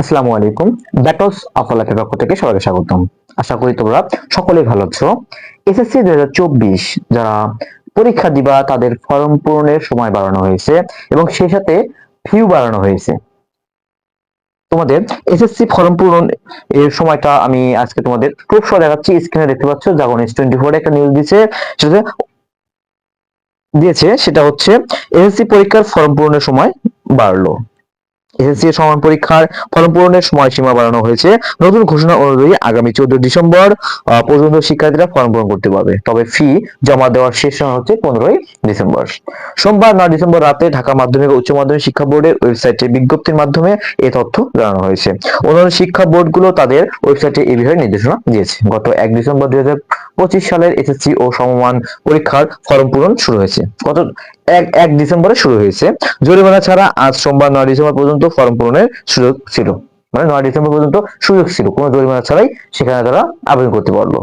আসসালামু আলাইকুম। ব্যাটলস আফলাকের পক্ষ থেকে সবাইকে স্বাগতম। আশা করি তোমরা সকলেই ভালো আছো। এসএসসি দুই হাজার চব্বিশ যারা পরীক্ষা দিবা, তাদের ফর্ম পূরণের সময় বাড়ানো হয়েছে এবং সেই সাথে ফিউ বাড়ানো হয়েছে। তোমাদের এসএসসি ফর্ম পূরণ এর সময়টা আমি আজকে তোমাদের প্রুফ সহ দেখাচ্ছি। স্ক্রিনে দেখতে পাচ্ছ জাগন এস টোয়েন্টি ফোর একটা নিউজ দিচ্ছে সেটাতে দিয়েছে, সেটা হচ্ছে এসএসসি পরীক্ষার ফর্ম পূরণের সময় বাড়লো। এসএসসি সমান পরীক্ষার ফর্ম পূরণের সময়সীমা বাড়ানো হয়েছে। নতুন ঘোষণা অনুযায়ী আগামী চোদ্দ ডিসেম্বর পর্যন্ত শিক্ষার্থীরা ফর্ম পূরণ করতে পারবে। তবে ফি জমা দেওয়ার শেষ সময় হচ্ছে পনেরোই ডিসেম্বর। সোমবার নয় ডিসেম্বর রাতে ঢাকা মাধ্যমিক উচ্চ মাধ্যমিক শিক্ষা বোর্ডের ওয়েবসাইটে বিজ্ঞপ্তির মাধ্যমে এই তথ্য জানানো হয়েছে। অন্যান্য শিক্ষা বোর্ডগুলো তাদের ওয়েবসাইটে এই বিষয়ে নির্দেশনা দিয়েছে। গত এক ডিসেম্বর দুই পঁচিশ সালের এসএসসি ও সমমান পরীক্ষার ফর্ম পূরণ শুরু হয়েছে। গত এক এক ডিসেম্বরে শুরু হয়েছে। জরিমানা ছাড়া আজ সোমবার নয় ডিসেম্বর পর্যন্ত ফর্ম পূরণের সুযোগ ছিল। মানে নয় ডিসেম্বর পর্যন্ত সুযোগ ছিল। কোনো জরিমানা ছাড়াই সেখানে তারা আবেদন করতে পারল।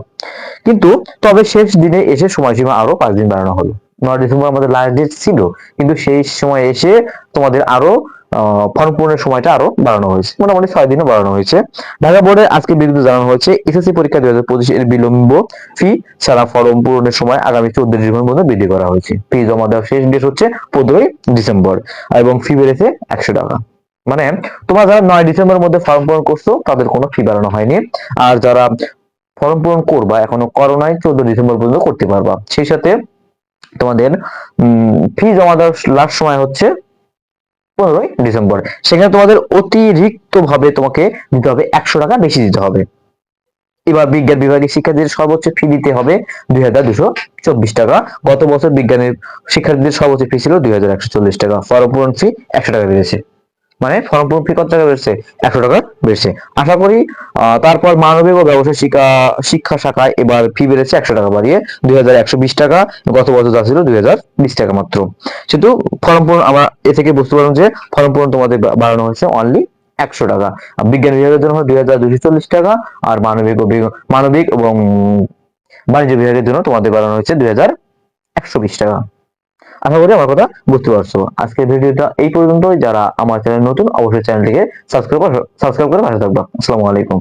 কিন্তু তবে শেষ দিনে এসে সময়সীমা আরও পাঁচ দিন বাড়ানো হলো। নয় ডিসেম্বর আমাদের লাস্ট ডেট ছিল, কিন্তু সেই সময় এসে তোমাদের আরও ফর্ম পূরণের সময়টা আরও বাড়ানো হয়েছে। মোটামুটি ছয় দিনও বাড়ানো হয়েছে। ঢাকা বোর্ডের আজকে বিরুদ্ধে জানানো হয়েছে, এসএসসি পরীক্ষা দুই হাজার পঁচিশ এর বিলম্ব ফি ছাড়া ফর্ম পূরণের সময় আগামী চোদ্দ ডিসেম্বর পর্যন্ত বৃদ্ধি করা হয়েছে। ফি জমা দেওয়ার শেষ ডেট হচ্ছে পনেরোই ডিসেম্বর এবং ফি বেড়েছে একশো টাকা। মানে তোমরা যারা নয় ডিসেম্বরের মধ্যে ফর্ম পূরণ করছ, তাদের কোনো ফি বাড়ানো হয়নি। আর যারা ফর্ম পূরণ করবা, এখনও করোনায় চোদ্দ ডিসেম্বর পর্যন্ত করতে পারবা। সেই সাথে তোমাদের ফি জমা দেওয়ার লাস্ট সময় হচ্ছে পনেরোই ডিসেম্বর। সেখানে তোমাদের অতিরিক্ত ভাবে তোমাকে দিতে হবে একশো টাকা বেশি দিতে হবে। এবার বিজ্ঞান বিভাগের শিক্ষার্থীদের সর্বোচ্চ ফি দিতে হবে দুই হাজার দুশো চব্বিশ টাকা। গত বছর বিজ্ঞানের শিক্ষার্থীদের সর্বোচ্চ ফি ছিল দুই হাজার একশো চল্লিশ টাকা। ফর্ম পূরণ ফি একশো টাকা বেড়েছে। মানে ফর্ম পূরণ ফি কত টাকা বেড়েছে? একশো টাকা বেড়েছে। আশা করি তারপর মানবিক ও ব্যবসায় শিক্ষা শিক্ষা শাখায় এবার ফি বেড়েছে একশো টাকা বাড়িয়ে দুই হাজার একশো বিশ টাকা। গত বছর যা ছিল দুই টাকা মাত্র। সেহেতু ফর্ম পূরণ, আমরা এ থেকে বুঝতে পারলাম যে ফর্ম পূরণ তোমাদের বাড়ানো হয়েছে অনলি একশো টাকা। বিজ্ঞান বিভাগের জন্য দুই হাজার দুশো চল্লিশ টাকা, আর মানবিক ও মানবিক এবং বাণিজ্য বিভাগের জন্য তোমাদের বাড়ানো হয়েছে দুই হাজার একশো বিশ টাকা। আশা করি আমার কথা বুঝতে পারছ। আজকের ভিডিওটা এই পর্যন্তই। যারা আমার চ্যানেল নতুন, অবশ্যই চ্যানেলটিকে সাবস্ক্রাইব সাবস্ক্রাইব করে পাশে থাকবা। আসসালামু আলাইকুম।